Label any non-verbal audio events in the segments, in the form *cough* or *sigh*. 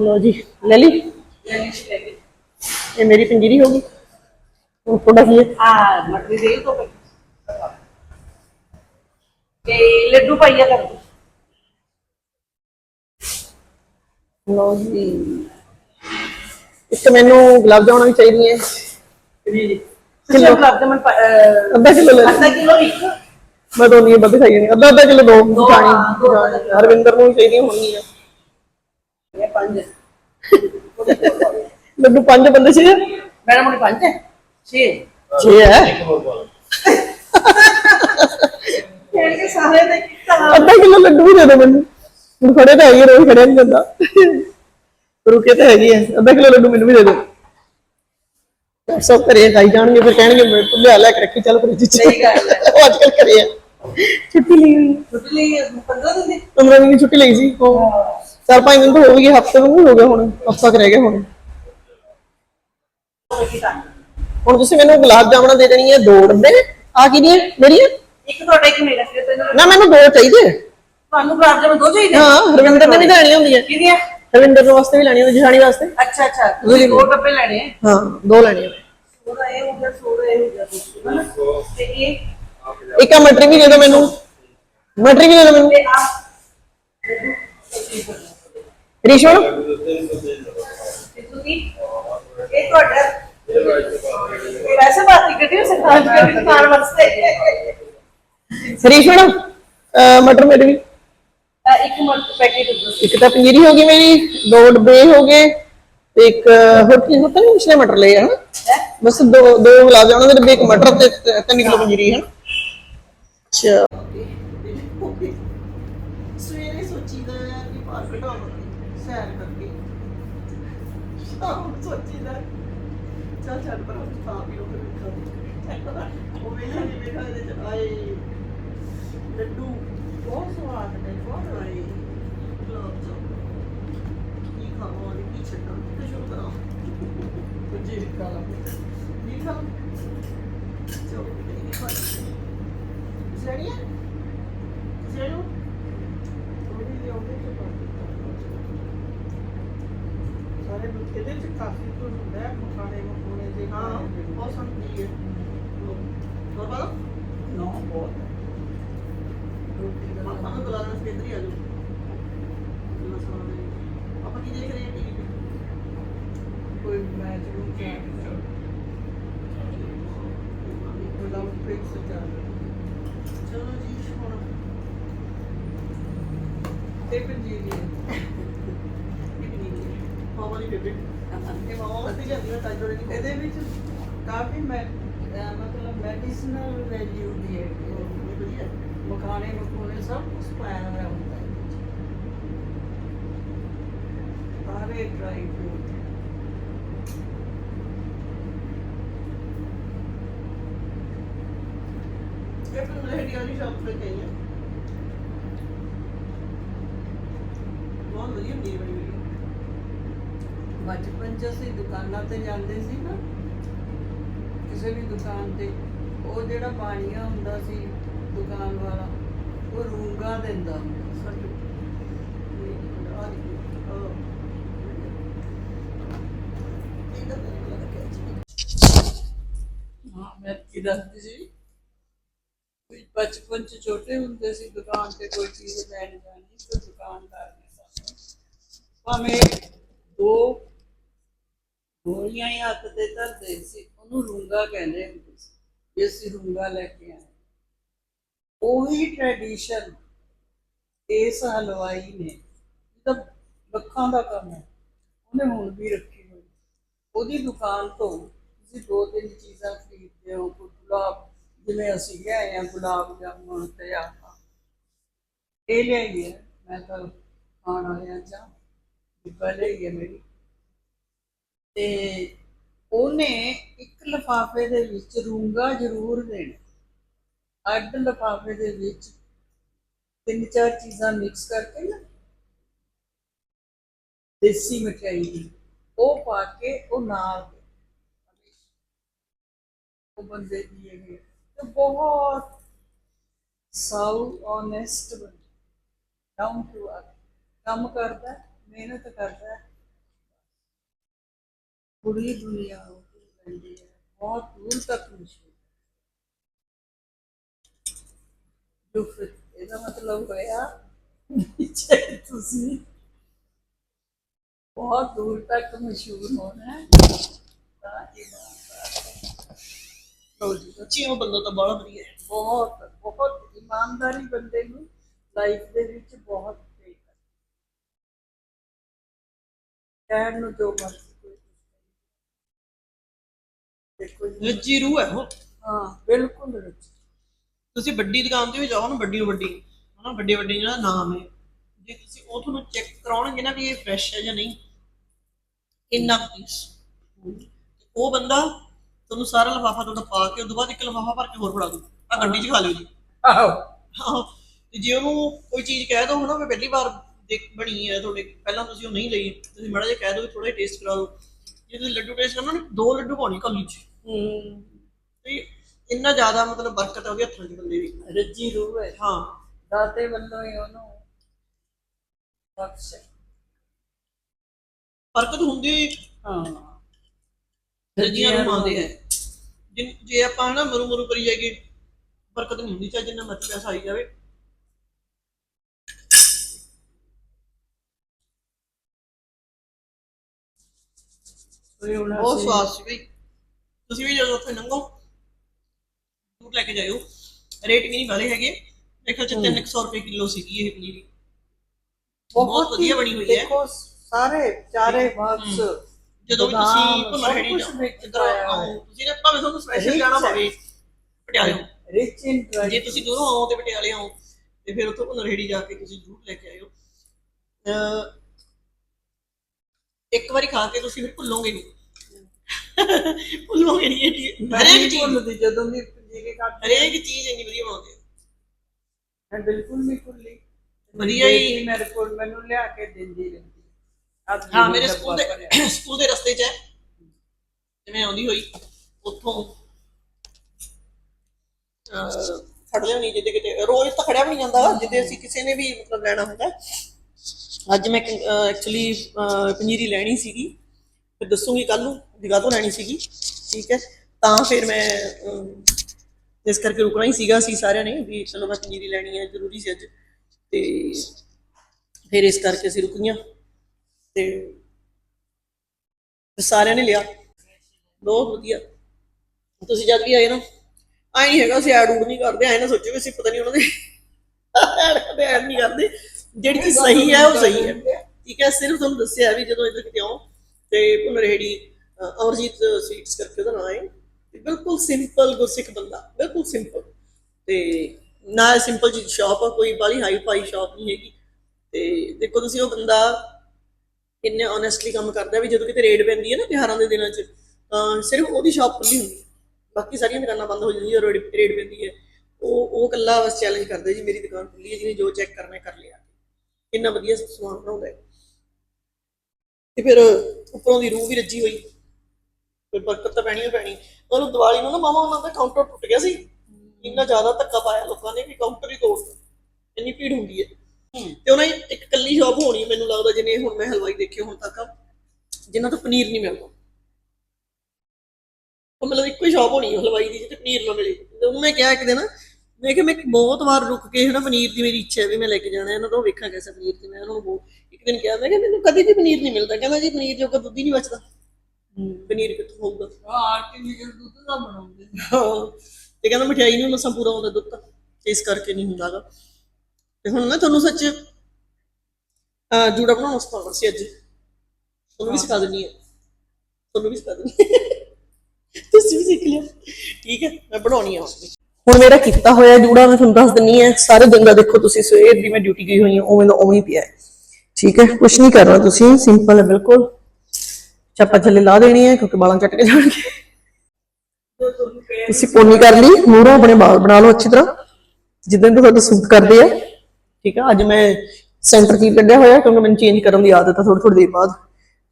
ਲੋ ਜੀ ਲੈ ਲਈ? ਇਹ ਮੇਰੀ ਪੰਜੀਰੀ ਹੋ ਗਈ। ਹੁਣ ਥੋੜਾ ਸੀ ਆ ਮਟਰੀ ਦੇ ਤੋਂ ਤੇ ਲੱਡੂ ਪਾਈਆ ਕਰ ਲੋ ਜੀ। ਇੱਕ ਮੈਨੂੰ ਗੁਲਾਬ ਜਾਮਣਾ ਵੀ ਚਾਹੀਦੀ ਹੈ ਜੀ। ਜੀ ਕਿਲੋ? ਗੁਲਾਬ ਜਾਮਣ ਅੱਧਾ ਅੱਧਾ ਕਿਲੋ ਇੱਕ। ਮੈਂ ਦੋਨੀ ਬੱਦੇ ਖਾਈ ਜਾਣੀ ਅੱਧਾ ਅੱਧਾ ਕਿਲੋ ਦੋ ਖਾਣੀ ਹਰਵਿੰਦਰ ਨੂੰ ਚਾਹੀਦੀ ਹੋਣੀ ਆ ਮੈਨੂੰ ਪੰਜ ਬੰਦੇ ਸੀ ਮੈਡਮ ਉਹਨੇ ਪੰਜ ਹੈ? 6 ਹੈ? ਕਹਿਣ ਸਾਰੇ ਨੇ ਕੀਤਾ। ਅੱਧਾ ਕਿਲੋ ਲੱਡੂ ਵੀ ਦੇ ਦੇ ਮੈਨੂੰ। ਹੁਣ ਖੜੇ ਤਾਂ ਹੈਗੇ ਰੋਜ਼ ਖੜੇ ਨਹੀਂ ਜਾਂਦਾ। ਰੁਕੇ ਤਾਂ ਹੈਗੇ ਆ। ਅੱਧਾ ਕਿਲੋ ਲੱਡੂ ਮੈਨੂੰ ਵੀ ਦੇ ਦੇ ਸਭ ਘਰੇ ਖਾਈ ਜਾਣਗੇ ਫਿਰ ਕਹਿਣਗੇ ਮੈਂ ਭੁੱਲਿਆ ਲੈ ਕੇ ਰੱਖੀ ਚੱਲ ਫ੍ਰਿਜ ਚ। ਸਹੀ ਗੱਲ ਹੈ। ਉਹ ਅੱਜ ਕੱਲ ਘਰੇ ਆ। ਛੁੱਟੀ ਲਈ ਛੁੱਟੀ ਲਈ 15 ਦਿਨ ਦੀ? 15 ਦਿਨ ਦੀ ਛੁੱਟੀ ਲਈ ਸੀ। ਉਹ ਚਾਰ ਪੰਜ ਦਿਨ ਤਾਂ ਹੋ ਗਏ ਹਫ਼ਤੇ ਨੂੰ ਹੋ ਗਿਆ ਹੁਣ ਹਫਤਾ ਰਹਿ ਗਿਆ ਹੁਣ। ਹੁਣ ਤੁਸੀਂ ਮੈਨੂੰ ਗੁਲਾਬ ਜਾਮਣਾ ਦੇ ਦੇਣੀ ਹੈ ਦੋ ਡੱਬੇ ਆ ਕੀ ਦੀਆਂ ਮੇਰੀਆਂ? ਇੱਕ ਤੁਹਾਡਾ ਇੱਕ ਮੇਰਾ ਫਿਰ ਤੈਨੂੰ ਨਾ ਮੈਨੂੰ ਦੋ ਚਾਹੀਦੇ। ਤੁਹਾਨੂੰ ਗੁਲਾਬ ਜਾਮੁਨ ਦੋ ਚਾਹੀਦੇ? ਹਾਂ ਹਰਵਿੰਦਰ ਨੇ ਵੀ ਲੈਣੀ ਹੁੰਦੀ ਹੈ ਕਿਹਦੀਆਂ? ਰਵਿੰਦਰ ਨੂੰ ਵਾਸਤੇ ਵੀ ਲੈਣੀ ਹੁੰਦੀ ਜਹਾਨੀ ਵਾਸਤੇ। ਅੱਛਾ ਅੱਛਾ ਦੋ ਡੱਬੇ ਲੈਣੇ ਹੈ ਹਾਂ ਦੋ ਲੈਣੀਆਂ। ਥੋੜਾ ਇਹ ਹੋ ਗਿਆ ਇਹ ਹੋ ਗਿਆ। ਤੇ ਇਹ? ਇੱਕ ਮਟਰੀ ਵੀ ਦੇ ਦਿਓ ਮੈਨੂੰ। ਮਟਰੀ ਵੀ ਦੇ ਦਿਓ ਮੈਨੂੰ। ਤੁਸੀਂ? ਇਹ ਤੁਹਾਡਾ ਇਹ ਵੈਸੇ ਬਾਤ ਕਰਦੀ ਉਸੇ ਖਾਣ ਦੀ ਦੁਕਾਨ ਵਾਸਤੇ। ਰਿਸ਼ਵਣ ਮਟਰ ਮੇਰੇ ਵੀ। ਇੱਕ ਮਟ ਪੈਕੇਟ ਇੱਕ ਤਾਂ ਪੰਜੀਰੀ ਹੋ ਗਈ ਮੇਰੀ ਦੋ ਡੱਬੇ ਹੋ ਗਏ ਤੇ ਇੱਕ ਹੋਰ ਕੀ ਹੁੰਦਾ ਨਹੀਂ ਪਿਛਲੇ ਮਟਰ ਲਏ ਹਨ? ਹੈ? ਬਸ ਦੋ ਦੋ ਗੁਲਾਬ ਜਾਮੁਨ ਦੇ ਡੱਬੇ ਇੱਕ ਮਟਰ ਤੇ ਤ- ਤਿੰਨ ਕਿਲੋ ਪੰਜੀਰੀ ਹਨ? ਅੱਛਾ ਸਵੇਰੇ ਸੋਚੀਦਾ ਹੈ ਕਿ ਭਾਰ ਘਟਾਉਣਾ ਸੈਰ ਕਰਕੇ ਸ਼ਾਮ ਨੂੰ ਸੋਚੀਦਾ ਚੱਲ ਛੱਡ ਪਰ ਖਾ ਪੀ ਲੋ ਫਿਰ ਖਾ ਉਹ ਵੇਲਾ ਨਹੀਂ ਵੇਖਾ ਇਹਦੇ ਚ ਆਏ ਲੱਡੂ ਬਹੁਤ ਸਵਾਦ ਨੇ ਬਹੁਤ ਆਏ ਗੁਲਾਬ ਜਾਮੁਨ ਕੀ ਖਾਵਾਂ ਔਰ ਕੀ ਛੱਡਾਂ ਤੇ ਸ਼ੁਰੂ ਕਰਾਂ ਕੁਝ ਹੀ ਖਾ ਲਾ ਨਹੀਂ ਖਾ ਚਲੋ ਇਹ ਖਾ ਸੜੀਆ ਸੜੂ ਥੋੜੀ ਜਿਹੀ ਉਹਦੇ ਚ ਪਾ ਸਾਰੇ ਬੁੱਕੇ ਚ ਕਾਫੀ ਕੁਝ ਹੁੰਦਾ ਹੈ ਮਖਾਣੇ ਮਖੂਣੇ ਦੇ ਹਾਂ ਬਹੁਤ ਸੰਤੀ ਹੈ ਹੋਰ ਬਾਲਾ ਨੋ ਬਹੁਤ ਆਪਾਂ ਨੂੰ ਬੁਲਾਣਾ ਸੀ ਆ ਜਾਓ ਆਪਾਂ ਕੀ ਦੇਖ ਰਹੇ ਹਾਂ ਟੀਵੀ ਤੇ ਕੋਈ ਮੈਚ ਨੂੰ ਚੈੱਕ ਵਿਦਾਊਟ ਫਿਕਸ ਚੱਲ ਚਲੋ ਜੀ ਹੁਣ ਤੇ ਪੰਜੀਰੀ ਮਾਮਾ ਦੀ ਬੇਬੇ ਇਹ ਮਾਮਾ ਵਾਸਤੇ ਜਾਂਦੀ ਹੈ ਟਾਈਗਰ ਦੀ ਇਹਦੇ ਵਿੱਚ ਕਾਫੀ ਮੈਂ ਅਹ ਮਤਲਬ ਮੈਡੀਸਨਲ ਵੈਲਿਊ ਦੀ ਹੈ ਬਹੁਤ ਵਧੀਆ ਮਖਾਣੇ ਮਖੂਣੇ ਸਭ ਕੁਝ ਪਾਇਆ ਹੋਇਆ ਹੁੰਦਾ ਹੈ ਸਾਰੇ ਡਰਾਈ ਫਰੂਟ ਲਹਿੜੀ ਵਾਲੀ ਸ਼ਾਪ ਤੇ ਗਈ ਹੈ ਬਹੁਤ ਵਧੀਆ ਹੁੰਦੀ ਹੈ ਬੜੀ ਬੜੀ ਬਚਪਨ ਚ ਅਸੀਂ ਦੁਕਾਨਾਂ ਤੇ ਜਾਂਦੇ ਸੀ ਨਾ ਕਿਸੇ ਵੀ ਦੁਕਾਨ ਤੇ ਉਹ ਜਿਹੜਾ ਪਾਣੀਆਂ ਹੁੰਦਾ ਸੀ ਦੁਕਾਨ ਵਾਲਾ ਉਹ ਰੂੰਗਾ ਦਿੰਦਾ ਹੁੰਦਾ ਸੀ। ਸਾਡੀ ਇਹ ਆ ਦੀ ਉਹ ਇਹਦਾ ਤਾਂ ਲੱਗਿਆ ਜੀ। ਹਾਂ ਮੈਂ ਕੀ ਦੱਸਦੀ ਸੀ। ਬਚਪਨ ਚ ਛੋਟੇ ਹੁੰਦੇ ਸੀ ਦੁਕਾਨ ਤੇ ਕੋਈ ਚੀਜ਼ ਲੈਣ ਜਾਣੀ ਤੇ ਦੁਕਾਨਦਾਰ ਨੇ ਸਾਨੂੰ ਭਾਵੇਂ ਦੋ ਗੋਲੀਆਂ ਹੀ ਹੱਥ ਤੇ ਧਰਦੇ ਸੀ, ਉਹਨੂੰ ਰੂੰਗਾ ਕਹਿੰਦੇ ਹੁੰਦੇ ਸੀ ਵੀ ਅਸੀਂ ਰੂੰਗਾ ਲੈ ਕੇ ਆਏ। ਉਹੀ ਟ੍ਰੈਡੀਸ਼ਨ ਇਸ ਹਲਵਾਈ ਨੇ ਤਾਂ ਲੱਖਾਂ ਦਾ ਕੰਮ ਹੈ, ਉਹਨੇ ਹੁਣ ਵੀ ਰੱਖੀ ਹੋਈ। ਉਹਦੀ ਦੁਕਾਨ ਤੋਂ ਤੁਸੀਂ ਦੋ ਤਿੰਨ ਚੀਜ਼ਾਂ ਖਰੀਦਦੇ ਹੋ, ਕੋਈ ਗੁਲਾਬ ਜਿਵੇਂ ਅਸੀਂ ਲਿਆਏ ਆ ਗੁਲਾਬ ਜਾਮੁਨ ਤੇ ਆ ਇਹ ਲਿਆਈ ਮੈਂ ਤਾਂ ਖਾਣ ਵਾਲਿਆਂ ਚ ਡਿੱਬਾ ਲਈ ਮੇਰੀ। ਤੇ ਉਹਨੇ ਇੱਕ ਲਿਫਾਫੇ ਦੇ ਵਿੱਚ ਰੂੰਗਾ ਜ਼ਰੂਰ ਦੇਣਾ। ਅੱਡ ਲਿਫਾਫੇ ਦੇ ਵਿੱਚ ਤਿੰਨ ਚਾਰ ਚੀਜ਼ਾਂ ਮਿਕਸ ਕਰਕੇ ਨਾ, ਦੇਸੀ ਮਠਿਆਈ ਦੀ, ਉਹ ਪਾ ਕੇ ਉਹ ਨਾਲ ਦੇ। ਉਹ ਬੰਦੇ ਦੀ ਇਹ ਤੇ ਬਹੁਤ ਸਾਊ ਓਨੈਸਟ ਬੰਦਾ ਡਾਊਨ ਟੂ ਅਰਥ ਕੰਮ ਕਰਦਾ ਹੈ, ਮਿਹਨਤ ਕਰਦਾ ਹੈ, ਪੂਰੀ ਦੁਨੀਆ ਉਹ ਰਹਿੰਦੀ ਹੈ ਬਹੁਤ ਦੂਰ ਤੱਕ ਮਸ਼ਹੂਰ ਜੋ ਫਿਰ ਇਹਦਾ ਮਤਲਬ ਹੋਇਆ ਜੇ ਤੁਸੀਂ ਬਹੁਤ ਦੂਰ ਤੱਕ ਮਸ਼ਹੂਰ ਹੋਣਾ ਹੈ ਤਾਂ ਇਮਾਨਦਾਰ ਲਓ ਜੀ ਉਹ ਬੰਦਾ ਤਾਂ ਬੜਾ ਵਧੀਆ ਹੈ। ਬਹੁਤ ਬਹੁਤ ਇਮਾਨਦਾਰੀ ਬੰਦੇ ਨੂੰ ਲਾਈਫ ਦੇ ਵਿੱਚ ਬਹੁਤ ਪੇ ਕਰ ਨੂੰ ਜੋ ਮਰਜ਼ੀ ਕੋਈ ਦੇਖੋ ਜੀ। ਰੱਜੀ ਰੂਹ ਹੈ ਉਹ। ਹਾਂ ਬਿਲਕੁਲ ਤੁਸੀਂ ਵੱਡੀ ਦੁਕਾਨ ਤੇ ਵੀ ਜਾਓ ਨਾ ਵੱਡੀ ਵੱਡੀ। ਹਨਾ ਵੱਡੇ ਵੱਡੇ ਜਿਹੜਾ ਨਾਮ ਹੈ। ਜੇ ਤੁਸੀਂ ਉਹ ਤੁਹਾਨੂੰ ਚੈੱਕ ਕਰਾਉਣਗੇ ਨਾ ਵੀ ਇਹ ਫਰੈਸ਼ ਹੈ ਜਾਂ ਨਹੀਂ ਇੰਨਾ ਪੀਸ ਉਹ ਬੰਦਾ ਤੁਹਾਨੂੰ ਸਾਰਾ ਲਫਾਫਾ ਤੁਹਾਡਾ ਪਾ ਕੇ ਉਦੋਂ ਬਾਅਦ ਇੱਕ ਲਫਾਫਾ ਭਰ ਕੇ ਹੋਰ ਫੜਾ ਦੂ। ਆ ਗੱਡੀ 'ਚ ਖਾ ਲਿਓ ਜੀ। ਆਹੋ। ਆਹੋ। ਤੇ ਜੇ ਉਹਨੂੰ ਕੋਈ ਚੀਜ਼ ਕਹਿ ਦੋ ਹਨਾ ਮੈਂ ਪਹਿਲੀ ਵਾਰ ਦੇਖ ਬਣੀ ਹੈ ਤੁਹਾਡੇ ਪਹਿਲਾਂ ਤੁਸੀਂ ਉਹ ਨਹੀਂ ਲਈ। ਤੁਸੀਂ ਮਾੜਾ ਜਿਹਾ ਕਹਿ ਦੋ ਥੋੜਾ ਜਿਹਾ ਟੇਸਟ ਕਰਾ ਦਿਓ। ਜੇ ਤੁਸੀਂ ਲੱਡੂ ਟੇਸਟ ਕਰਨਾ ਨਾ ਦੋ ਲੱਡੂ ਪਾਉਣੀ ਕੌਲੀ 'ਚ। ਹੂੰ। ਤੇ ਇੰਨਾ ਜ਼ਿਆਦਾ ਮਤਲਬ ਬਰਕਤ ਹੈ ਉਹਦੇ ਹੱਥਾਂ 'ਚ ਬੰਦੇ ਦੀ। ਰੱਜੀ ਰੂਹ ਹੈ। ਹਾਂ। ਦਾਤੇ ਵੱਲੋਂ ਹੀ ਉਹਨੂੰ ਬਖਸ਼ ਹੈ। ਬਰਕਤ ਹੁੰਦੀ ਹਾਂ। ਰੱਜੀਆਂ ਨੂੰ ਆਉਂਦੇ ਹੈ ਜਿਨ- ਜੇ ਆਪਾਂ ਨਾ ਮਰੂ ਮਰੂ ਕਰੀ ਜਾਈਏ ਬਰਕਤ ਨਹੀਂ ਹੁੰਦੀ ਚਾਹੇ ਜਿੰਨਾ ਮਰਜ਼ੀ ਪੈਸਾ ਆਈ ਜਾਵੇ। ਬਹੁਤ ਸਵਾਦ ਸੀ ਬਈ। ਤੁਸੀਂ ਵੀ ਜਦੋਂ ਉੱਥੇ ਲੰਘੋ ਫਰੂਟ ਲੈ ਕੇ ਜਾਇਓ। ਰੇਟ ਵੀ ਨਹੀਂ ਵਾਲੇ ਹੈਗੇ। ਮੇਰੇ ਖਿਆਲ ਚ 300 ਰੁਪਏ ਕਿਲੋ ਸੀਗੀ ਇਹ ਪਨੀਰੀ। ਬਹੁਤ ਵਧੀਆ ਬਣੀ ਹੋਈ ਹੈ। ਦੇਖੋ ਸਾਰੇ ਚਾਰੇ ਬਾਕਸ ਜਦੋਂ ਵੀ ਤੁਸੀਂ ਭੁੱਲਰ ਸਭ ਰੇੜੀ ਕੁਛ ਜਾਓ ਵਿੱਚ ਇੱਧਰ ਪਾਇਆ ਆਓ ਹੋਇਆ। ਤੁਸੀਂ ਨੇ ਭਾਵੇਂ ਤੁਹਾਨੂੰ ਸਪੈਸ਼ਲ ਜਾਣਾ। ਪਵੇ ਪਟਿਆਲੇ ਰਿਚ ਇਨ ਜੇ ਤੁਸੀਂ ਦੂਰੋਂ ਆਓ ਤੇ ਪਟਿਆਲੇ ਆਓ ਤੇ ਫਿਰ ਉੱਥੋਂ ਭੁੱਲਰ ਰੇੜੀ ਜਾ ਕੇ ਤੁਸੀਂ ਜ਼ਰੂਰ ਲੈ ਕੇ ਆਇਓ। ਅਹ ਇੱਕ ਵਾਰੀ ਖਾ ਕੇ ਤੁਸੀਂ ਫਿਰ ਭੁੱਲੋਗੇ ਨਹੀਂ। *laughs* ਭੁੱਲੋਗੇ ਨਹੀਂ ਇਹ ਚੀਜ਼। ਹਰੇਕ ਚੀਜ਼। ਭੁੱਲਦੀ ਜਦੋਂ ਵੀ ਪੰਜੀਰੇ ਕੱਟਦੇ ਹਰੇਕ ਚੀਜ਼ ਇੰਨੀ ਵਧੀਆ ਬਣਾਉਂਦੇ ਆ ਮੈਂ ਬਿਲਕੁਲ ਨਹੀਂ ਭੁੱਲੀ। ਵਧੀਆ ਹੀ- ਮੇਰੇ ਕੋਲ ਮੈਨੂੰ ਲਿਆ ਕੇ ਦਿੰਦੀ ਰਹਿੰਦੀ। ਹਾਂ ਮੇਰੇ ਸਕੂਲ ਦੇ ਭਰਿਆ। *coughs* ਸਕੂਲ ਦੇ ਰਸਤੇ 'ਚ ਹੈ। ਜਿਵੇਂ ਆਉਂਦੀ ਹੋਈ ਉੱਥੋਂ ਅਹ ਫੜ ਲਿਆਉਣੀ ਜਿੱਦੇ ਕਿਤੇ ਰੋਜ਼ ਤਾਂ ਖੜਿਆ ਵੀ ਨਹੀਂ ਜਾਂਦਾ ਜਿੱਦੇ ਅਸੀਂ ਕਿਸੇ ਨੇ ਵੀ ਮਤਲਬ ਲੈਣਾ ਹੁੰਦਾ। ਅੱਜ ਮੈਂ ਐਕਚੁਅਲੀ ਪਨੀਰੀ ਲੈਣੀ ਸੀਗੀ। ਫਿਰ ਦੱਸੂਗੀ ਕੱਲ ਨੂੰ ਜਗ੍ਹਾ ਤੋਂ ਲੈਣੀ ਸੀਗੀ ਠੀਕ ਹੈ। ਤਾਂ ਫਿਰ ਮੈਂ ਇਸ ਕਰਕੇ ਰੁਕਣਾ ਹੀ ਸੀਗਾ ਅਸੀਂ ਸਾਰਿਆਂ ਨੇ ਵੀ ਚਲੋ ਮੈਂ ਪਨੀਰੀ ਲੈਣੀ ਹੈ ਜ਼ਰੂਰੀ ਸੀ ਅੱਜ। ਤੇ ਫਿਰ ਇਸ ਕਰਕੇ ਅਸੀਂ ਰੁਕ ਗਈਆਂ। ਤੇ ਸਾਰਿਆਂ ਨੇ ਲਿਆ। ਬਹੁਤ ਵਧੀਆ। ਤੁਸੀਂ ਜਦ ਵੀ ਆਏ ਨਾ ਆਈ ਨਹੀਂ ਹੈਗਾ ਅਸੀਂ ਐਡ ਊਡ ਨਹੀਂ ਕਰਦੇ, ਆਏ ਨਾ ਸੋਚੋ ਵੀ ਅਸੀਂ ਪਤਾ ਨਹੀਂ ਉਹਨਾਂ ਦੇ ਐਡ ਐਡ ਨਹੀਂ ਕਰਦੇ। ਜਿਹੜੀ ਚੀਜ਼ ਸਹੀ ਹੈ, ਉਹ ਸਹੀ ਹੈ। ਠੀਕ ਹੈ, ਸਿਰਫ ਤੁਹਾਨੂੰ ਦੱਸਿਆ ਵੀ ਜਦੋਂ ਇੱਧਰ ਕਿਤੇ ਆਓ ਤੇ ਪੁਨਰਹੇੜੀ ਅਮਰਜੀਤ ਸਵੀਟਸ ਕਰਕੇ ਉਹਦਾ ਨਾਮ ਹੈ। ਬਿਲਕੁਲ ਸਿੰਪਲ ਗੁਰਸਿੱਖ ਬੰਦਾ। ਬਿਲਕੁਲ ਸਿੰਪਲ ਤੇ ਨਾ ਸਿੰਪਲ ਜੀ ਸ਼ਾਪ ਆ, ਕੋਈ ਬਾਲੀ ਹਾਈ ਫਾਈ ਸ਼ਾਪ ਨਹੀਂ ਹੈਗੀ। ਤੇ ਦੇਖੋ ਤੁਸੀਂ ਉਹ ਬੰਦਾ ਕਿੰਨੇ ਓਨੈਸਟਲੀ ਕੰਮ ਕਰਦਾ ਵੀ ਜਦੋਂ ਕਿਤੇ ਰੇਡ ਪੈਂਦੀ ਹੈ ਨਾ ਤਿਉਹਾਰਾਂ ਦੇ ਦਿਨਾਂ 'ਚ, ਤਾਂ ਸਿਰਫ ਉਹਦੀ ਸ਼ਾਪ ਖੁੱਲੀ ਹੁੰਦੀ ਹੈ। ਬਾਕੀ ਸਾਰੀਆਂ ਦੁਕਾਨਾਂ ਬੰਦ ਹੋ ਜਾਂਦੀਆਂ, ਰੇਡ ਰੇਡ ਪੈਂਦੀ ਹੈ। ਉਹ ਉਹ ਇਕੱਲਾ ਬਸ ਚੈਲੰਜ ਕਰਦਾ ਜੀ, ਮੇਰੀ ਦੁਕਾਨ ਖੁੱਲੀ ਹੈ, ਜਿਹਨੇ ਜੋ ਚੈੱਕ ਕਰਨਾ ਕਰ ਲਿਆ। ਕਿੰਨਾ ਵਧੀਆ ਸਮਾਨ ਬਣਾਉਂਦਾ ਹੈ। ਤੇ ਫਿਰ ਉੱਪਰੋਂ ਦੀ ਰੂਹ ਵੀ ਰੱਜੀ ਹੋਈ। ਫਿਰ ਬਰਕਤ ਤਾਂ ਪੈਣੀ ਹੀ ਪੈਣੀ। ਉਹਨੂੰ ਦੀਵਾਲੀ ਨੂੰ ਨਾ ਮਾਮਾ ਉਹਨਾਂ ਦਾ ਕਾਊਂਟਰ ਟੁੱਟ ਗਿਆ ਸੀ। ਇੰਨਾ ਜ਼ਿਆਦਾ ਧੱਕਾ ਪਾਇਆ ਲੋਕਾਂ ਨੇ ਵੀ ਕਾਊਂਟਰ ਹੀ ਤੋੜ ਇੰਨੀ ਭੀੜ ਹੁੰਦੀ ਹੈ। ਤੇ ਉਹਨਾਂ ਦੀ ਇੱਕ ਕੱਲੀ ਸ਼ਾਪ ਹੋਣੀ ਮੈਨੂੰ ਲੱਗਦਾ ਜਿਹਨੇ ਹੁਣ ਮੈਂ ਹਲਵਾਈ ਦੇਖੇ ਹੁਣ ਤੱਕ ਜਿਨ੍ਹਾਂ ਤੋਂ ਪਨੀਰ ਨਹੀਂ ਮਿਲਦਾ। ਉਹ ਮਤਲਬ ਇੱਕੋ ਹੀ ਸ਼ਾਪ ਹੋਣੀ ਹੈ ਹਲਵਾਈ ਦੀ ਜਿੱਥੇ ਪਨੀਰ ਨਾ ਮਿਲੇ। ਤੇ ਉਹਨੂੰ ਮੈਂ ਕਿਹਾ ਇੱਕ ਦਿਨ ਮੈਂ ਕਿਹਾ ਮੈਂ ਬਹੁਤ ਵਾਰ ਰੁਕ ਕੇ ਹਨਾ ਪਨੀਰ ਦੀ ਮੇਰੀ ਇੱਛਾ ਹੈ ਵੀ ਮੈਂ ਲੈ ਕੇ ਜਾਣਾ ਹੈ ਇਹਨਾਂ ਤੋਂ ਵੇਖਾਂ ਕਿਵੇਂ ਪਨੀਰ ਤੇ ਮੈਂ ਉਹਨਾਂ ਨੂੰ ਇੱਕ ਦਿਨ ਕਿਹਾ ਮੈਂ ਕਿਹਾ ਮੈਨੂੰ ਕਦੀ ਵੀ ਪਨੀਰ ਨਹੀਂ ਮਿਲਦਾ। ਕਹਿੰਦਾ ਜੀ ਪਨੀਰ ਜੋਗਾ ਦੁੱਧ ਹੀ ਨਹੀਂ ਬਚਦਾ। ਪਨੀਰ ਕਿੱਥੋਂ ਹੋਊਗਾ? ਆਹ ਆਰਟੀਫੀਸ਼ੀਅਲ ਦੁੱਧ ਦਾ ਬਣਾਉਂਦੇ। ਹਾਂ। ਤੇ ਕਹਿੰਦਾ ਮਠਿਆਈ ਨਹੀਂ ਨਸਾਂ ਪੂਰਾ ਹੁੰਦਾ ਦੁੱਧ ਇਸ ਕਰਕੇ ਨਹੀਂ ਹੁੰਦਾਗਾ ਤੇ ਹੁਣ ਨਾ ਤੁਹਾਨੂੰ ਸੱਚ ਜੂੜਾ ਬਣਾਉਣਾ ਸਿਖਾਉਣਾ ਸੀ ਅੱਜ। ਤੁਹਾਨੂੰ ਵੀ ਸਿਖਾ ਦਿੰਨੀ ਹੈ। ਤੁਹਾਨੂੰ ਵੀ ਸਿਖਾ ਦਿੰਨੀ ਤੁਸੀਂ ਵੀ ਸਿੱਖ ਲਿਓ। ਠੀਕ ਹੈ ਮੈਂ ਬਣਾਉਣੀ ਆ ਹੁਣ ਮੇਰਾ ਕੀਤਾ ਹੋਇਆ ਜੂੜਾ ਮੈਂ ਤੁਹਾਨੂੰ ਦੱਸ ਦਿੰਨੀ ਹੈ। ਸਾਰੇ ਦਿਨ ਦਾ ਦੇਖੋ ਤੁਸੀਂ ਸਵੇਰ ਦੀ ਮੈਂ ਡਿਊਟੀ ਗਈ ਹੋਈ ਹਾਂ ਉਵੇਂ ਦਾ ਉਵੇਂ ਹੀ ਪਿਆ ਹੈ। ਠੀਕ ਹੈ ਕੁਝ ਨਹੀਂ ਕਰਨਾ ਤੁਸੀਂ ਸਿੰਪਲ ਹੈ ਬਿਲਕੁਲ। ਚੱਪਾ ਥੱਲੇ ਲਾ ਦੇਣੀ ਹੈ ਕਿਉਂਕਿ ਬਾਲਾਂ ਚੱਟ ਕੇ ਜਾਣਗੇ। ਤੁਸੀਂ ਪੋਨੀ ਕਰ ਲਈ ਮੂਹਰੋਂ ਆਪਣੇ ਵਾਲ ਬਣਾ ਲਓ ਅੱਛੀ ਤਰ੍ਹਾਂ। ਜਿੱਦਾਂ ਦੇ ਤੁਹਾਡੇ ਸੂਟ ਕਰਦੇ ਆ। ਠੀਕ ਆ? ਅੱਜ ਮੈਂ ਸੈਂਟਰ ਕੀ ਕੱਢਿਆ ਹੋਇਆ ਕਿਉਂਕਿ ਮੈਨੂੰ ਚੇਂਜ ਕਰਨ ਦੀ ਆਦਤ ਆ ਥੋੜੀ ਥੋੜੀ ਦੇਰ ਬਾਅਦ।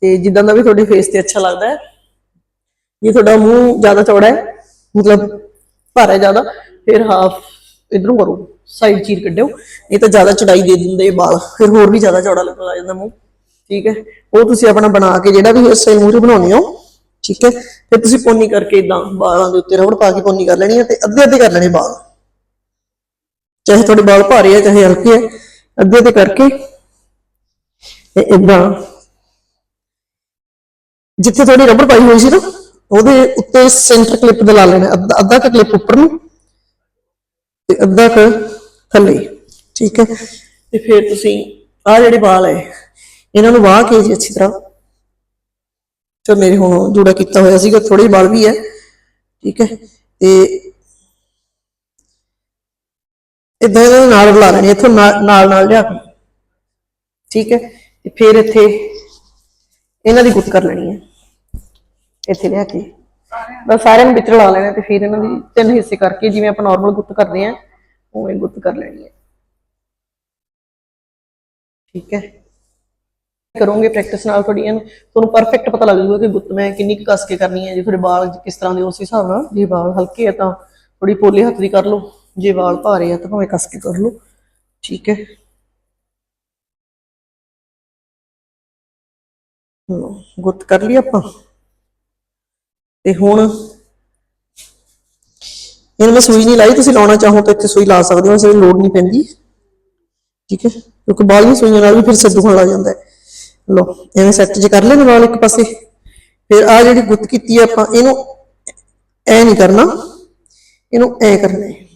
ਤੇ ਜਿੱਦਾਂ ਦਾ ਵੀ ਤੁਹਾਡੇ ਫੇਸ ਤੇ ਅੱਛਾ ਲੱਗਦਾ ਹੈ। ਜੇ ਤੁਹਾਡਾ ਮੂੰਹ ਜ਼ਿਆਦਾ ਚੌੜਾ ਹੈ, ਮਤਲਬ ਭਾਰਾ ਹੈ ਜ਼ਿਆਦਾ, ਫਿਰ ਹਾਫ ਇਧਰੋਂ ਕਰੋ ਸਾਈਡ ਚੀਰ ਕੱਢਿਓ। ਇਹ ਤਾਂ ਜ਼ਿਆਦਾ ਚੜਾਈ ਦੇ ਦਿੰਦੇ ਵਾਲ, ਫਿਰ ਹੋਰ ਵੀ ਜ਼ਿਆਦਾ ਚੌੜਾ ਲੱਗਣ ਲੱਗ ਜਾਂਦਾ ਮੂੰਹ। ਠੀਕ ਹੈ? ਉਹ ਤੁਸੀਂ ਆਪਣਾ ਬਣਾ ਕੇ ਜਿਹੜਾ ਵੀ ਹੇਅਰ ਸਟਾਈਲ ਮੂਹਰੇ ਬਣਾਉਣੀ ਹੋ, ਠੀਕ ਹੈ? ਫਿਰ ਤੁਸੀਂ ਪੋਨੀ ਕਰਕੇ ਇਦਾਂ ਵਾਲਾਂ ਦੇ ਉੱਤੇ ਰਬੜ ਪਾ ਕੇ ਪੋਨੀ ਕਰ ਲੈਣੀ ਹੈ ਤੇ ਅੱਧੇ ਅੱਧੇ ਕਰ ਲੈਣੇ ਵਾਲ। ਚਾਹੇ ਤੁਹਾਡੇ ਬਾਲ ਭਾਰੇ ਹੈ, ਚਾਹੇ ਹਲਕੇ ਹੈ ਅੱਧੇ ਅੱਧੇ ਕਰਕੇ ਤੇ ਇਦਾਂ। ਜਿੱਥੇ ਤੁਹਾਡੀ ਰਬੜ ਪਾਈ ਹੋਈ ਸੀ ਨਾ, ਉਹਦੇ ਉੱਤੇ ਸੈਂਟਰ ਕਲਿੱਪ ਦਾ ਲਾ ਲੈਣਾ, ਅੱਧਾ ਅੱਧਾ ਕਲਿੱਪ ਉੱਪਰ ਨੂੰ ਤੇ ਅੱਧਾ ਕੁ ਥੱਲੇ, ਠੀਕ ਹੈ? ਤੇ ਫਿਰ ਤੁਸੀਂ ਆਹ ਜਿਹੜੇ ਵਾਲ ਹੈ, ਇਹਨਾਂ ਨੂੰ ਵਾਹ ਕੇ ਜੀ ਅੱਛੀ ਤਰ੍ਹਾਂ, ਜੋ ਮੇਰੇ ਹੁਣ ਜੂੜਾ ਕੀਤਾ ਹੋਇਆ ਸੀਗਾ ਥੋੜੇ ਜਿਹੇ ਵਾਲ ਵੀ ਹੈ, ਠੀਕ ਹੈ? ਤੇ ਇਦਾਂ ਇਹਨਾਂ ਦੇ ਨਾਲ ਲਾ ਲੈਣੀ, ਇੱਥੋਂ ਨਾਲ ਨਾਲ ਲਿਆ ਕੇ। ਠੀਕ ਹੈ? ਤੇ ਫਿਰ ਇੱਥੇ ਇਹਨਾਂ ਦੀ ਗੁੱਤ ਕਰ ਲੈਣੀ ਹੈ। ਇੱਥੇ ਲਿਆ ਕੇ। ਬਸ ਸਾਰਿਆਂ ਨੂੰ ਵਿੱਚ ਲਾ ਲੈਣਾ ਤੇ ਫਿਰ ਇਹਨਾਂ ਦੀ ਤਿੰਨ ਹਿੱਸੇ ਕਰਕੇ ਜਿਵੇਂ ਆਪਾਂ ਨਾਰਮਲ ਗੁੱਤ ਕਰਦੇ ਆ ਉਵੇਂ ਗੁੱਤ ਕਰ ਲੈਣੀ ਹੈ। ਠੀਕ ਹੈ? ਕਰੋਗੇ ਪ੍ਰੈਕਟਿਸ ਨਾਲ ਤੁਹਾਡੀ ਇਹਨੂੰ ਤੁਹਾਨੂੰ ਪਰਫੈਕਟ ਪਤਾ ਲੱਗ ਜਾਊਗਾ ਕਿ ਗੁੱਤ ਮੈਂ ਕਿੰਨੀ ਕੁ ਕੱਸ ਕੇ ਕਰਨੀ ਹੈ। ਜੇ ਤੁਹਾਡੇ ਵਾਲ ਕਿਸ ਤਰ੍ਹਾਂ ਦੇ, ਉਸ ਹਿਸਾਬ ਨਾਲ। ਜੇ ਵਾਲ ਹਲਕੇ ਆ ਤਾਂ ਥੋੜੀ ਪੋਲੇ ਹੱਥ ਦੀ ਕਰ ਲਓ। ਜੇ ਵਾਲ ਭਾਰੇ ਆ ਤਾਂ ਭਾਵੇਂ ਕੱਸ ਕੇ ਕਰ ਲਓ। ਠੀਕ ਹੈ। ਗੁੱਤ ਕਰ ਲਈ ਆਪਾਂ। ਤੇ ਹੁਣ ਇਹਨੂੰ ਮੈਂ ਸੂਈ ਨਹੀਂ ਲਾਈ, ਤੁਸੀਂ ਲਾਉਣਾ ਚਾਹੋ ਤਾਂ ਇੱਥੇ ਸੂਈ ਲਾ ਸਕਦੇ ਹੋ ਵੈਸੇ ਲੋੜ ਨਹੀਂ ਪੈਂਦੀ। ਠੀਕ ਹੈ। ਕਿਉਂਕਿ ਬਾਲੀਆਂ ਸੂਈਆਂ ਨਾਲ ਵੀ ਫਿਰ ਸਿੱਧੂ ਹੋਣ ਲੱਗ ਜਾਂਦਾ ਹੈ। ਲੋ ਐਵੇਂ ਸੈੱਟ ਜੇ ਕਰ ਲੈਣੇ ਨਾਲ ਇੱਕ ਪਾਸੇ। ਫਿਰ ਆ ਜਿਹੜੀ ਗੁੱਤ ਕੀਤੀ ਹੈ ਆਪਾਂ, ਇਹਨੂੰ ਐ ਨਹੀਂ ਕਰਨਾ। ਇਹਨੂੰ ਐ ਕਰਨਾ ਹੈ।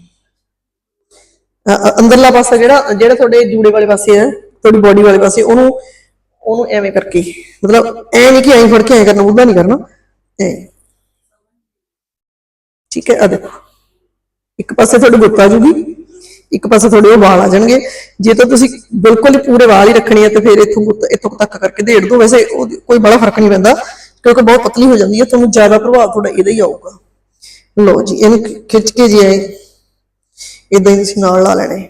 ਅੰਦਰਲਾ ਪਾਸਾ ਜਿਹੜਾ ਜਿਹੜਾ ਤੁਹਾਡੇ ਜੂੜੇ ਵਾਲੇ ਪਾਸੇ ਹੈ, ਤੁਹਾਡੀ ਬੋਡੀ ਵਾਲੇ ਪਾਸੇ, ਉਹਨੂੰ ਉਹਨੂੰ ਐਵੇਂ ਕਰਕੇ। ਮਤਲਬ ਐ ਨਹੀਂ ਕਿ ਐਂ ਫੜ ਕੇ ਐਂ ਕਰਨਾ ਉਹਦਾ ਨਹੀਂ ਕਰਨਾ। ਐ। ਠੀਕ ਹੈ ਆ ਦੇਖੋ। ਇੱਕ ਪਾਸੇ ਤੁਹਾਡੀ ਗੁੱਤ ਆ ਜੂਗੀ, ਇੱਕ ਪਾਸੇ ਤੁਹਾਡੇ ਉਹ ਵਾਲ ਆ ਜਾਣਗੇ। ਜੇ ਤਾਂ ਤੁਸੀਂ ਬਿਲਕੁਲ ਹੀ ਪੂਰੇ ਵਾਲ ਹੀ ਰੱਖਣੇ ਆ, ਤੇ ਫਿਰ ਇੱਥੋਂ ਗੁੱਤ, ਇੱਥੋਂ ਤੱਕ ਕਰਕੇ ਢੇੜ ਦੋ। ਵੈਸੇ ਉਹਦੀ ਕੋਈ ਬੜਾ ਫ਼ਰਕ ਨਹੀਂ ਪੈਂਦਾ, ਕਿਉਂਕਿ ਬਹੁਤ ਪਤਲੀ ਹੋ ਜਾਂਦੀ ਹੈ। ਤੁਹਾਨੂੰ ਜ਼ਿਆਦਾ ਪ੍ਰਭਾਵ ਤੁਹਾਡਾ ਇਹਦਾ ਹੀ ਆਊਗਾ। ਲਓ ਜੀ, ਇਹਨੂੰ ਖਿੱਚ ਕੇ ਜੀ ਐ। ਇਦਾਂ ਹੀ ਤੁਸੀਂ ਨਾਲ ਲਾ ਲੈਣੇ।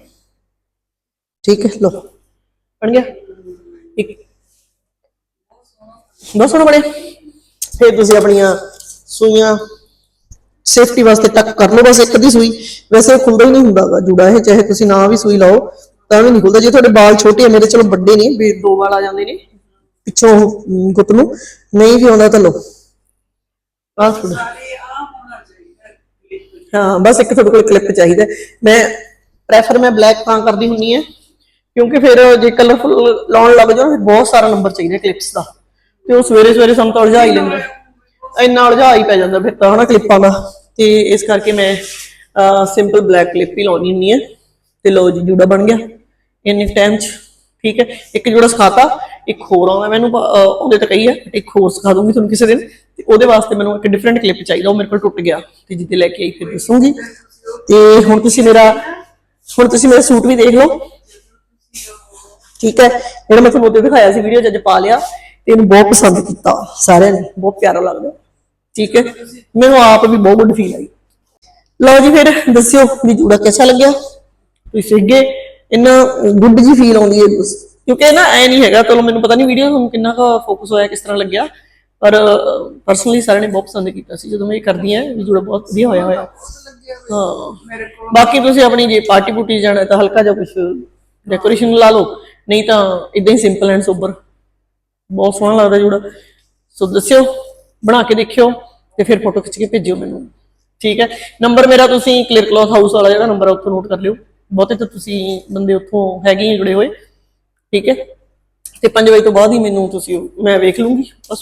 ਠੀਕ ਹੈ ਲਓ। ਬਣ ਗਿਆ? ਇੱਕ। ਬਹੁਤ ਸੋਹਣਾ ਬਣਿਆ। ਫਿਰ ਤੁਸੀਂ ਆਪਣੀਆਂ ਸੂਈਆਂ ਸੇਫਟੀ ਵਾਸਤੇ ਟੱਕ ਕਰ ਲਓ ਬਸ ਇੱਕ ਦੀ ਸੂਈ। ਵੈਸੇ ਖੁੱਲਦਾ ਹੀ ਨਹੀਂ ਹੁੰਦਾਗਾ ਜੂੜਾ ਇਹ ਚਾਹੇ ਤੁਸੀਂ ਨਾ ਵੀ ਸੂਈ ਲਾਓ ਤਾਂ ਵੀ ਨਹੀਂ ਖੁੱਲਦਾ। ਜੇ ਤੁਹਾਡੇ ਵਾਲ ਛੋਟੇ ਆ ਮੇਰੇ ਚਲੋ ਵੱਡੇ ਨੇ। ਵੀ ਦੋ ਵਾਲ ਆ ਜਾਂਦੇ ਨੇ। ਪਿੱਛੋਂ ਗੁੱਤ ਨੂੰ। ਨਹੀਂ ਵੀ ਆਉਂਦਾ ਤਾਂ ਲਓ। ਆਹ ਥੋੜਾ ਨਾਲੇ ਆ ਹੋਣਾ ਚਾਹੀਦਾ clip। ਹਾਂ, ਬਸ ਇੱਕ ਤੁਹਾਡੇ ਕੋਲ ਕਲਿੱਪ ਚਾਹੀਦਾ ਮੈਂ ਪ੍ਰੈਫਰ ਮੈਂ ਬਲੈਕ ਤਾਂ ਕਰਦੀ ਹੁੰਨੀ ਹੈ ਕਿਉਂਕਿ ਫਿਰ ਜੇ ਕਲਰਫੁਲ ਲਾਉਣ ਲੱਗ ਜਾਓ, ਫਿਰ ਬਹੁਤ ਸਾਰਾ ਨੰਬਰ ਚਾਹੀਦਾ ਕਲਿੱਪਸ ਦਾ। ਤੇ ਉਹ ਸਵੇਰੇ ਸਵੇਰੇ ਸਾਨੂੰ ਤਾਂ ਉਲਝਾ ਹੀ ਲੈਂਦਾ ਇੰਨਾ ਉਲਝਾ ਹੀ ਪੈ ਜਾਂਦਾ ਫਿਰ ਤਾਂ, ਹਨਾ ਕਲਿੱਪਾਂ ਦਾ। ਤੇ ਇਸ ਕਰਕੇ ਮੈਂ ਸਿੰਪਲ ਬਲੈਕ ਕਲਿੱਪ ਹੀ ਲਾਉਣੀ ਹੁੰਨੀ ਹੈ ਤੇ ਲੋ ਜੀ, ਜੂੜਾ ਬਣ ਗਿਆ। ਇੰਨੇ ਟਾਈਮ ਚ ਠੀਕ ਹੈ? ਇੱਕ ਜੋੜਾ ਸਿਖਾਤਾ, ਇੱਕ ਹੋਰ ਆਉਂਦਾ ਮੈਨੂੰ ਉਹਦੇ ਤਾਂ ਕਹੀ ਹੈ, ਇੱਕ ਹੋਰ ਸਿਖਾ ਦੂੰਗੀ ਤੁਹਾਨੂੰ ਕਿਸੇ ਦਿਨ। ਤੇ ਉਹਦੇ ਵਾਸਤੇ ਮੈਨੂੰ ਇੱਕ ਡਿਫਰੈਂਟ ਕਲਿੱਪ ਚਾਹੀਦਾ, ਉਹ ਮੇਰੇ ਕੋਲ ਟੁੱਟ ਗਿਆ। ਤੇ ਜਿੱਦੇ ਲੈ ਕੇ ਆਈ ਫਿਰ ਦੱਸੂਗੀ। ਤੇ ਹੁਣ ਤੁਸੀਂ ਮੇਰਾ, ਹੁਣ ਤੁਸੀਂ ਮੇਰਾ ਸੂਟ ਵੀ ਦੇਖ ਲਓ। ਠੀਕ ਹੈ? ਜਿਹੜਾ ਮੈਂ ਤੁਹਾਨੂੰ ਉਹਦੇ ਦਿਖਾਇਆ ਸੀ ਵੀਡੀਓ ਜਦ ਪਾ ਲਿਆ। ਤੇ ਇਹਨੂੰ ਬਹੁਤ ਪਸੰਦ ਕੀਤਾ, ਸਾਰਿਆਂ ਨੇ। ਬਹੁਤ ਪਿਆਰਾ ਲੱਗਦਾ। ਠੀਕ ਹੈ? ਮੈਨੂੰ ਆਪ ਵੀ ਬਹੁਤ ਗੁੱਡ ਫੀਲ ਆਈ। ਲਓ ਜੀ ਫਿਰ, ਦੱਸਿਓ ਵੀ ਜੂੜਾ ਕਿਹਦਾ ਲੱਗਿਆ। ਤੁਸੀਂ ਸਿੱਗੇ ਇੰਨਾ ਗੁੱਡ ਜੀ ਫੀਲ ਆਉਂਦੀ ਹੈ। ਕਿਉਂਕਿ ਨਾ ਐ ਨਹੀਂ ਹੈਗਾ ਚਲੋ ਮੈਨੂੰ ਪਤਾ ਨਹੀਂ ਵੀਡੀਓ ਤੁਹਾਨੂੰ ਕਿੰਨਾ ਕੁ ਫੋਕਸ ਹੋਇਆ ਕਿਸ ਤਰ੍ਹਾਂ ਲੱਗਿਆ ਪਰ ਪਰਸਨਲੀ ਸਾਰਿਆਂ ਨੇ ਬਹੁਤ ਪਸੰਦ ਕੀਤਾ ਸੀ ਜਦੋਂ ਮੈਂ ਇਹ ਕਰਦੀ ਆ ਵੀ ਜੂੜਾ ਬਹੁਤ ਵਧੀਆ ਹੋਇਆ ਹੋਇਆ। ਹਾਂ। ਬਾਕੀ ਤੁਸੀਂ ਆਪਣੀ ਜੇ ਪਾਰਟੀ ਪੁੱਟੀ ਜਾਣਾ ਤਾਂ ਹਲਕਾ ਜਿਹਾ ਕੁਝ ਡੈਕੋਰੇਸ਼ਨ ਲਾ ਲਓ ਨਹੀਂ ਤਾਂ ਇਦਾਂ ਹੀ ਸਿੰਪਲ ਐਂਡ ਸੋਬਰ ਬਹੁਤ ਸੋਹਣਾ ਲੱਗਦਾ ਜੂੜਾ। ਸੋ ਦੱਸਿਓ ਬਣਾ ਕੇ ਦੇਖਿਓ ਤੇ ਫਿਰ ਫੋਟੋ ਖਿੱਚ ਕੇ ਭੇਜਿਓ ਮੈਨੂੰ। ਠੀਕ ਹੈ। ਨੰਬਰ ਮੇਰਾ ਤੁਸੀਂ ਕਲੀਅਰ ਕਲੌਥ ਹਾਊਸ ਵਾਲਾ ਜਿਹੜਾ ਨੰਬਰ ਉੱਥੋਂ ਨੋਟ ਕਰ ਲਿਓ। ਬਹੁਤੇ ਤਾਂ ਤੁਸੀਂ ਬੰਦੇ ਉੱਥੋਂ ਹੈਗੇ ਹੀ ਜੁੜੇ ਹੋਏ। ਠੀਕ ਹੈ? ਤੇ 5 ਵਜੇ ਤੋਂ ਬਾਅਦ ਹੀ ਮੈਨੂੰ ਤੁਸੀਂ, ਮੈਂ ਵੇਖ ਲੂੰਗੀ ਬਸ।